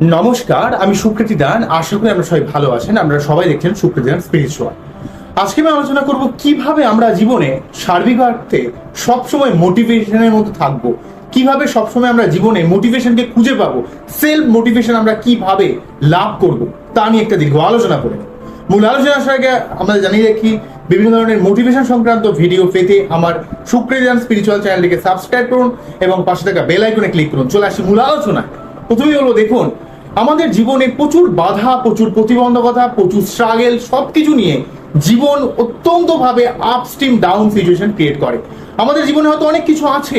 নমস্কার, আমি সুকৃতি দান। আশা করি আমরা সবাই ভালো আছেন। আমরা সবাই দেখছেন সুকৃতি দান স্পিরিচুয়াল আজকে আমি আলোচনা করব কীভাবে আমরা জীবনে সার্বিক অর্থে সবসময় মোটিভেশনের মধ্যে থাকব, কীভাবে সবসময় আমরা জীবনে মোটিভেশনকে খুঁজে পাবো সেলফ মোটিভেশন আমরা কীভাবে লাভ করব, তা নিয়ে একটা দীর্ঘ আলোচনা করে মূল আলোচনা আসার আগে আমরা জানিয়ে রাখি, বিভিন্ন ধরনের মোটিভেশন সংক্রান্ত ভিডিও পেতে আমার সুকৃতিদান স্পিরিচুয়াল চ্যানেলটিকে সাবস্ক্রাইব করুন এবং পাশে থাকা বেল আইকনে ক্লিক করুন। চলে আসি মূল আলোচনা প্রথমেই হলো দেখুন আমাদের জীবনে প্রচুর বাধা, প্রচুর প্রতিবন্ধকতা, প্রচুর স্ট্রাগেল সবকিছু নিয়ে জীবন অত্যন্তভাবে আপস্ট্রিম ডাউন সিচুয়েশন ক্রিয়েট করে। আমাদের জীবনে হয়তো অনেক কিছু আছে,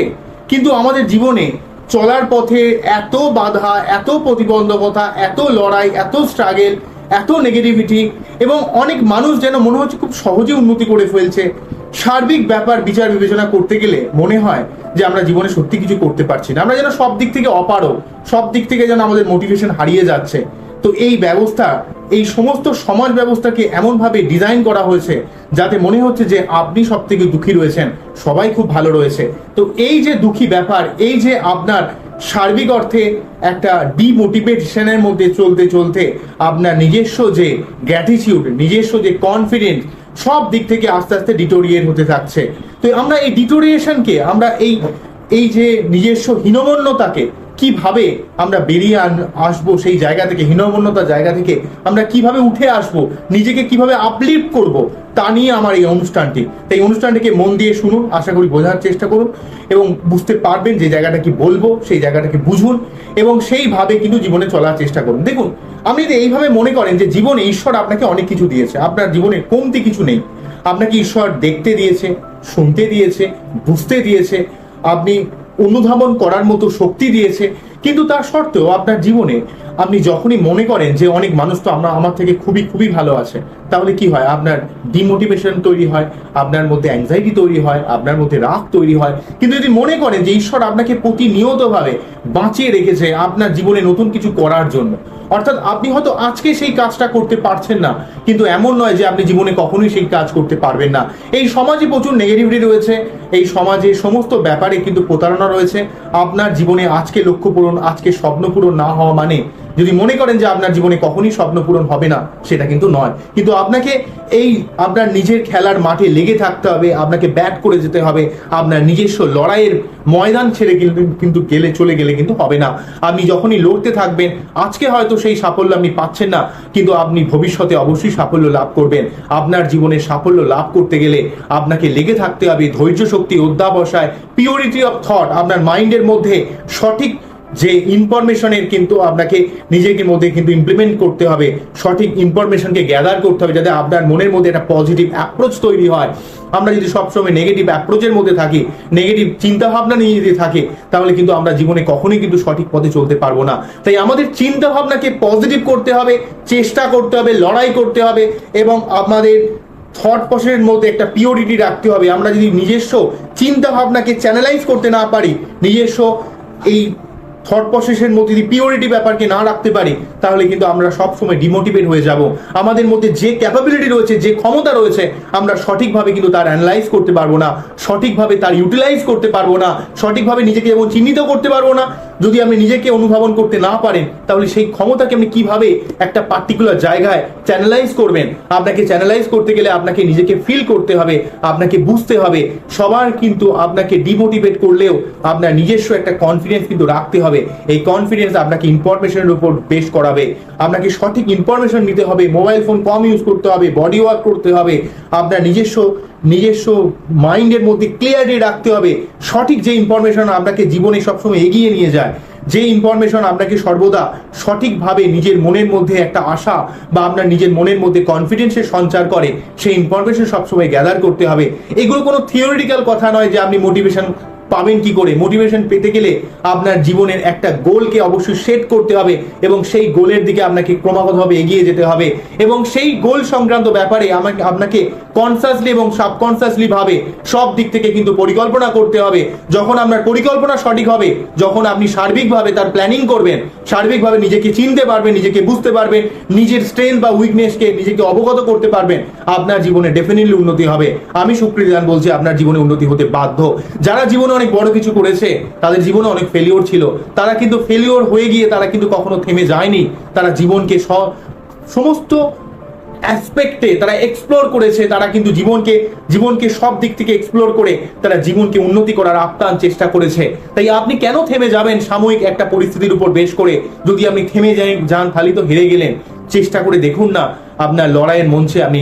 কিন্তু আমাদের জীবনে চলার পথে এত বাধা, এত প্রতিবন্ধকতা, এত লড়াই, এত স্ট্রাগেল এত নেগেটিভিটি এবং অনেক মানুষ যেন মনে হচ্ছে খুব সহজে উন্নতি করে ফেলছে। সার্বিক ব্যাপার বিচার বিবেচনা করতে গেলে মনে হয় যে আমরা জীবনে সত্যি কিছু করতে পারছি না। আমরা যেন সব দিক থেকে অপারো সব দিক থেকে যেন আমাদের মোটিভেশন হারিয়ে যাচ্ছে। তো এই ব্যবস্থা, এই সমস্ত সমাজ ব্যবস্থাকে এমনভাবে ডিজাইন করা হয়েছে যাতে মনে হচ্ছে যে আপনি সব থেকে দুঃখী রয়েছেন, সবাই খুব ভালো রয়েছে। তো এই যে দুঃখী ব্যাপার, এই যে আপনার সার্বিক অর্থে একটা ডিমোটিভেশনের মধ্যে চলতে চলতে আপনার নিজস্ব যে গ্র্যাটিটিউড নিজস্ব যে কনফিডেন্স সব দিক থেকে আস্তে আস্তে ডিটোরিয়েট হতে থাকছে। তো আমরা এই ডিটোরিয়েশনকে, আমরা এই এই যে নিজস্ব হীনমন্যতাকে কীভাবে আমরা বেরিয়ে আসব সেই জায়গা থেকে, হীনমন্যতার জায়গা থেকে, আমরা কীভাবে উঠে আসব, নিজেকে কীভাবে আপলিফ্ট করব, তা নিয়ে আমার এই অনুষ্ঠানটি। তাই অনুষ্ঠানটিকে মন দিয়ে শুনুন, আশা করি বোঝার চেষ্টা করুন, এবং বুঝতে পারবেন যে জায়গাটা কি বলব, সেই জায়গাটাকে বুঝুন, এবং সেইভাবে কিন্তু জীবনে চলার চেষ্টা করুন। দেখুন, আপনি যদি এইভাবে মনে করেন যে জীবনে ঈশ্বর আপনাকে অনেক কিছু দিয়েছে, আপনার জীবনে কমতি কিছু নেই, আপনাকে ঈশ্বর দেখতে দিয়েছে, শুনতে দিয়েছে, বুঝতে দিয়েছে, আপনি অনুধাবন করার মতো শক্তি দিয়েছে, কিন্তু তার সত্ত্বেও আপনার জীবনে আপনি যখনই মনে করেন যে অনেক মানুষ তো আমরা, আমার থেকে খুবই খুবই ভালো আছে, তাহলে কি হয়? আপনার ডিমোটিভেশন তৈরি হয়, আপনার মধ্যে অ্যাংজাইটি তৈরি হয়, আপনার মধ্যে রাগ তৈরি হয়। কিন্তু যদি মনে করেন যে ঈশ্বর আপনাকে প্রতিনিয়তভাবে বাঁচিয়ে রেখেছে আপনার জীবনে নতুন কিছু করার জন্য অর্থাৎ আপনি হয়তো আজকে সেই কাজটা করতে পারছেন না, কিন্তু এমন নয় যে আপনি জীবনে কখনোই সেই কাজ করতে পারবেন না। এই সমাজে প্রচুর নেগেটিভিটি রয়েছে, এই সমাজে সমস্ত ব্যাপারে কিন্তু প্রতারণা রয়েছে। আপনার জীবনে আজকে লক্ষ্য পূরণ, আজকে স্বপ্ন পূরণ না হওয়া মানে যদি মনে করেন যে আপনার জীবনে কখনই স্বপ্ন পূরণ হবে না, সেটা কিন্তু নয়। কিন্তু আপনাকে এই আপনার নিজের খেলার মাঠে লেগে থাকতে হবে, আপনাকে ব্যাট করে যেতে হবে, আপনার নিজস্ব লড়াইয়ের ময়দান ছেড়ে কিন্তু কিন্তু গেলে চলে গেলে কিন্তু হবে না। আপনি যখনই লড়তে থাকবেন, আজকে হয়তো সেই সাফল্য আপনি পাচ্ছেন না, কিন্তু আপনি ভবিষ্যতে অবশ্যই সাফল্য লাভ করবেন। আপনার জীবনে সাফল্য লাভ করতে গেলে আপনাকে লেগে থাকতে হবে। ধৈর্য শক্তি, অধ্যাবসায় পিওরিটি অফ থট আপনার মাইন্ডের মধ্যে সঠিক যে ইনফরমেশনের কিন্তু আপনাকে নিজেকে মধ্যে কিন্তু ইমপ্লিমেন্ট করতে হবে, সঠিক ইনফরমেশনকে গ্যাদার করতে হবে যাতে আপনার মনের মধ্যে একটা পজিটিভ অ্যাপ্রোচ তৈরি হয়। আমরা যদি সবসময় নেগেটিভ অ্যাপ্রোচের মধ্যে থাকি নেগেটিভ চিন্তা ভাবনা নিয়ে যদি থাকে, তাহলে কিন্তু আমরা জীবনে কখনোই কিন্তু সঠিক পথে চলতে পারব না। তাই আমাদের চিন্তা ভাবনাকে পজিটিভ করতে হবে, চেষ্টা করতে হবে, লড়াই করতে হবে এবং আমাদের থট প্রসেসের মধ্যে একটা পিওরিটি রাখতে হবে। আমরা যদি নিজস্ব চিন্তা ভাবনাকে চ্যানেলাইজ করতে না পারি, নিজস্ব এই থট প্রসেসের মধ্যে যদি পিওরিটি ব্যাপারকে না রাখতে পারি, তাহলে কিন্তু আমরা সবসময় ডিমোটিভেট হয়ে যাব। আমাদের মধ্যে যে ক্যাপাবিলিটি রয়েছে, যে ক্ষমতা রয়েছে, আমরা সঠিকভাবে কিন্তু তার অ্যানালাইজ করতে পারব না, সঠিকভাবে তার ইউটিলাইজ করতে পারব না, সঠিকভাবে নিজেকে যেমন চিহ্নিত করতে পারব না যদি আপনি নিজেকে অনুধাবন করতে না পারেন, তাহলে সেই ক্ষমতাকে আপনি কীভাবে একটা পার্টিকুলার জায়গায় চ্যানেলাইজ করবেন? আপনাকে চ্যানেলাইজ করতে গেলে আপনাকে নিজেকে ফিল করতে হবে, আপনাকে বুঝতে হবে। সবার কিন্তু আপনাকে ডিমোটিভেট করলেও আপনার নিজস্ব একটা কনফিডেন্স কিন্তু রাখতে হবে। এই কনফিডেন্স আপনাকে ইনফরমেশনের উপর বেশ করাবে। আপনাকে সঠিক ইনফরমেশন নিতে হবে। মোবাইল ফোন কম ইউজ করতে হবে বডি ওয়ার্ক করতে হবে। আপনার নিজস্ব নিজস্ব মাইন্ডের মধ্যে ক্লিয়ারিটি রাখতে হবে। সঠিক যে ইনফরমেশন আপনাকে জীবনে সবসময় এগিয়ে নিয়ে যায়, যে ইনফরমেশন আপনাকে সর্বদা সঠিকভাবে নিজের মনের মধ্যে একটা আশা বা আপনার নিজের মনের মধ্যে কনফিডেন্সের সঞ্চার করে, সেই ইনফরমেশন সবসময় গ্যাদার করতে হবে। এগুলো কোনো থিওরিটিক্যাল কথা নয় যে আপনি মোটিভেশন পাবেন কি করে? মোটিভেশন পেতে গেলে আপনার জীবনের একটা গোলকে অবশ্যই সেট করতে হবে এবং সেই গোলের দিকে আপনাকে ক্রমাগতভাবে এগিয়ে যেতে হবে এবং সেই গোল সংক্রান্ত ব্যাপারে আমাকে, আপনাকে কনসাসলি এবং সাবকনসাসলি ভাবে সব দিক থেকে কিন্তু পরিকল্পনা করতে হবে। যখন আপনার পরিকল্পনা সঠিক হবে, যখন আপনি সার্বিকভাবে তার প্ল্যানিং করবেন, সার্বিকভাবে নিজেকে চিনতে পারবেন, নিজেকে বুঝতে পারবেন, নিজের স্ট্রেংথ বা উইকনেসকে নিজেকে অবগত করতে পারবেন, আপনার জীবনে ডেফিনেটলি উন্নতি হবে। আমি সুকৃতি বলছি, আপনার জীবনে উন্নতি হতে বাধ্য। যারা জীবনে অনেক বড় কিছু করেছে, তাদের জীবনে অনেক ফেলিওর ছিল। তারা কিন্তু ফেলিওর হয়ে গিয়ে তারা কিন্তু কখনো থেমে যায়নি। তারা জীবনকে সমস্ত অ্যাসপেক্টে তারা এক্সপ্লোর করেছে, তারা কিন্তু জীবনকে জীবনকে সব দিক থেকে এক্সপ্লোর করে তারা জীবনকে উন্নতি করার আপ্রাণ চেষ্টা করেছে। তাই আপনি কেন থেমে যাবেন সাময়িক একটা পরিস্থিতির উপর বেশ করে? যদি আপনি থেমে যান, তাহলে তো হেরে গেলেন। চেষ্টা করে দেখুন না, আপনার লড়াইয়ের মঞ্চে আপনি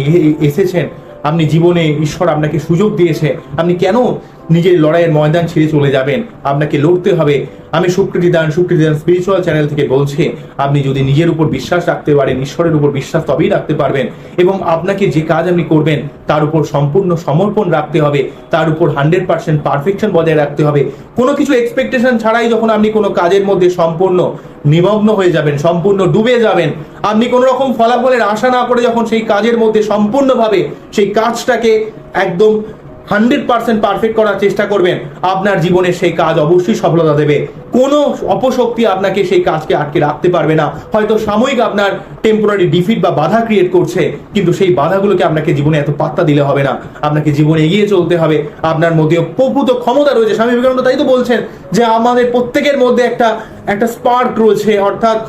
এসেছেন। আপনি জীবনে ঈশ্বর আপনাকে সুযোগ দিয়েছে। আপনি কেন নিজের লড়াইয়ের ময়দান ছেড়ে চলে যাবেন? আপনাকে লড়তে হবে। আমি সুকৃতি দান সুকৃতি দান স্পিরিচুয়াল চ্যানেল থেকে বলছি, আপনি যদি নিজের উপর বিশ্বাস রাখতে পারেন, ঈশ্বরের উপর বিশ্বাস তবেই রাখতে পারবেন এবং আপনাকে যে কাজ আপনি করবেন, তার উপর সম্পূর্ণ সমর্পণ রাখতে হবে, তার উপর হান্ড্রেড পার্সেন্ট পারফেকশন বজায় রাখতে হবে। কোনো কিছু এক্সপেকটেশন ছাড়াই যখন আপনি কোনো কাজের মধ্যে সম্পূর্ণ নিমগ্ন হয়ে যাবেন, সম্পূর্ণ ডুবে যাবেন, আপনি কোনো রকম ফলাফলের আশা না করে যখন সেই কাজের মধ্যে সম্পূর্ণভাবে সেই কাজটাকে একদম হান্ড্রেড পার্সেন্ট পারফেক্ট করার চেষ্টা করবেন, আপনার জীবনে সেই কাজ অবশ্যই সফলতা দেবে। কোনো অপশক্তি আপনাকে সেই কাজকে আটকে রাখতে পারবে না। হয়তো সাময়িক আপনার টেম্পোরারি ডিফিট বা বাধা ক্রিয়েট করছে, কিন্তু সেই বাধাগুলোকে আপনাকে জীবনে এত পাত্তা দিলে হবে না। আপনাকে জীবনে এগিয়ে চলতে হবে। আপনার মধ্যে প্রভূত ক্ষমতা রয়েছে। স্বামী বিবেকানন্দ তাই তো বলছেন যে আমাদের প্রত্যেকের মধ্যে একটা একটা স্পার্ক রয়েছে, অর্থাৎ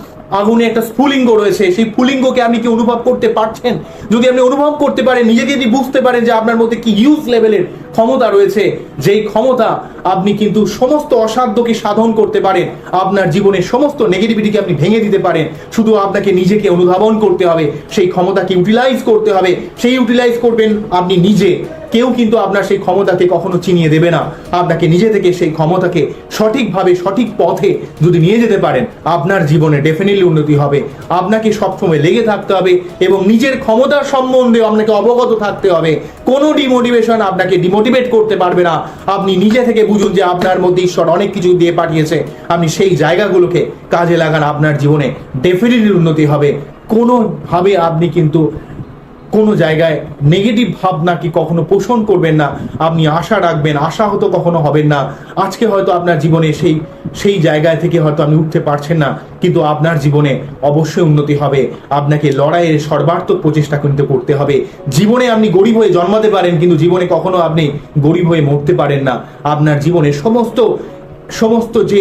আগুনে একটা স্ফুলিঙ্গ রয়েছে। সেই ফুলিঙ্গকে আপনি কি অনুভব করতে পারছেন? যদি আপনি অনুভব করতে পারেন, নিজেকে যদি বুঝতে পারেন যে আপনার মধ্যে কি হিউজ লেভেলের ক্ষমতা রয়েছে, যেই ক্ষমতা আপনি কিন্তু সমস্ত অসাধ্যকে সাধন করতে পারেন। আপনার জীবনের সমস্ত নেগেটিভিটিকে আপনি ভেঙে দিতে পারেন। শুধু আপনাকে নিজেকে অনুধাবন করতে হবে, সেই ক্ষমতাকে ইউটিলাইজ করতে হবে। সেই ইউটিলাইজ করবেন আপনি নিজে। কেউ কিন্তু আপনার সেই ক্ষমতাকে কখনো চিনিয়ে দেবে না। আপনাকে নিজে থেকে সেই ক্ষমতাকে সঠিকভাবে, সঠিক পথে যদি নিয়ে যেতে পারেন, আপনার জীবনে ডেফিনেটলি উন্নতি হবে। আপনাকে সবসময় লেগে থাকতে হবে এবং নিজের ক্ষমতার সম্বন্ধে আপনাকে অবগত থাকতে হবে। কোনো ডিমোটিভেশন আপনাকে ডিমোটিভেট করতে পারবে না। আপনি নিজে থেকে বুঝুন যে আপনার মধ্যে ঈশ্বর অনেক কিছু দিয়ে পাঠিয়েছে। আপনি সেই জায়গাগুলোকে কাজে লাগান আপনার জীবনে। ডেফিনেটলি উন্নতি হবে। কোনোভাবে আপনি কিন্তু কোনো জায়গায় নেগেটিভ ভাবনা কি কখনো পোষণ করবেন না। আপনি আশা রাখবেন, আশাহত কখনো হবেন না। আজকে হয়তো আপনার জীবনে সেই সেই জায়গায় থেকে হয়তো আপনি উঠতে পারছেন না, কিন্তু আপনার জীবনে অবশ্যই উন্নতি হবে। আপনাকে লড়াইয়ের সর্বাত্মক প্রচেষ্টা কিন্তু করতে হবে। জীবনে আপনি গরিব হয়ে জন্মাতে পারেন, কিন্তু জীবনে কখনো আপনি গরিব হয়ে মরতে পারেন না। আপনার জীবনে সমস্ত সমস্ত যে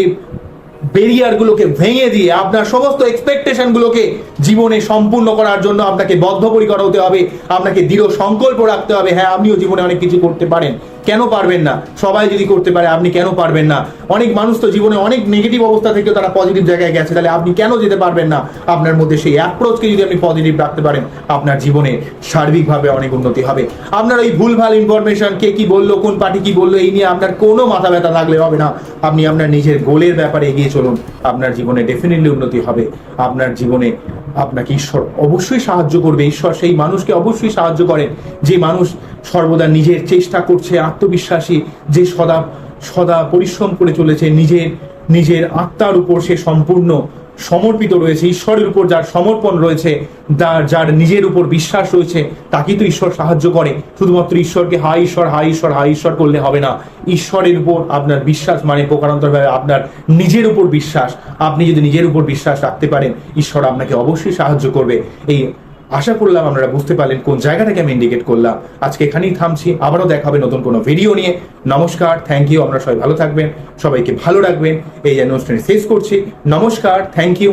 ব্যারিয়ারগুলোকে ভেঙে দিয়ে, আপনার সমস্ত এক্সপেকটেশনগুলোকে জীবনে সম্পূর্ণ করার জন্য আপনাকে বদ্ধপরিকর হতে হবে। আপনাকে দৃঢ় সংকল্প রাখতে হবে। হ্যাঁ আপনিও জীবনে অনেক কিছু করতে পারেন। কেন পারবেন না? সবাই যদি করতে পারে, আপনি কেন পারবেন না? অনেক মানুষ তো জীবনে অনেক নেগেটিভ অবস্থা থেকে তারা পজিটিভ জায়গায় গেছে। তাহলে আপনি কেন যেতে পারবেন না? আপনার মধ্যে সেই অ্যাপ্রোচকে যদি আপনি পজিটিভ রাখতে পারেন, আপনার জীবনে সার্বিকভাবে অনেক উন্নতি হবে। আপনার ওই ভুলভাল ইনফরমেশন কে কি বলল, কোন পার্টি কি বলল, এই নিয়ে আপনার কোনো মাথা ব্যথা লাগলে হবে না। আপনি আপনার নিজের গোলের ব্যাপারে এগিয়ে চলুন। আপনার জীবনে ডেফিনেটলি উন্নতি হবে। আপনার জীবনে আপনাকে ঈশ্বর অবশ্যই সাহায্য করবে। ঈশ্বর সেই মানুষকে অবশ্যই সাহায্য করেন। যে মানুষ সর্বদা নিজের চেষ্টা করছে আত্মবিশ্বাসী, যে সদা সদা পরিশ্রম করে চলেছে, নিজের নিজের আত্মার উপর সে সম্পূর্ণ সমর্পিত রয়েছে, ঈশ্বরের উপর যার সমর্পণ রয়েছে যার যার নিজের উপর বিশ্বাস রয়েছে, তাকেই তো ঈশ্বর সাহায্য করে। শুধুমাত্র ঈশ্বরকে হাই ঈশ্বর হাই ঈশ্বর হাই ঈশ্বর করলে হবে না। ঈশ্বরের উপর আপনার বিশ্বাস মানে প্রকারান্তরভাবে আপনার নিজের উপর বিশ্বাস। আপনি যদি নিজের উপর বিশ্বাস রাখতে পারেন, ঈশ্বর আপনাকে অবশ্যই সাহায্য করবে। এই আশা করলাম আপনারা বুঝতে পারলেন কোন জায়গাটাকে আমি ইন্ডিকেট করলাম। আজকে এখানেই থামছি, আবারও দেখা হবে নতুন কোনো ভিডিও নিয়ে। নমস্কার থ্যাংক ইউ আপনারা সবাই ভালো থাকবেন, সবাইকে ভালো রাখবেন। এই অনুষ্ঠানে শেষ করছি। নমস্কার থ্যাংক ইউ